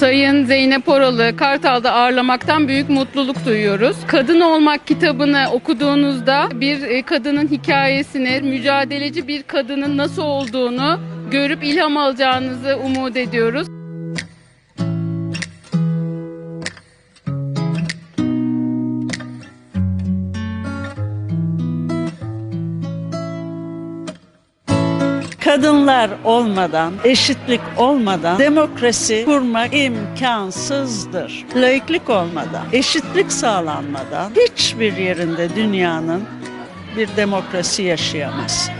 Sayın Zeynep Oralı Kartal'da ağırlamaktan büyük mutluluk duyuyoruz. Kadın Olmak kitabını okuduğunuzda bir e, kadının hikayesini, mücadeleci bir kadının nasıl olduğunu görüp ilham alacağınızı umut ediyoruz. Kadınlar olmadan, eşitlik olmadan demokrasi kurmak imkansızdır. Laiklik olmadan, eşitlik sağlanmadan hiçbir yerinde dünyanın bir demokrasi yaşayamaz.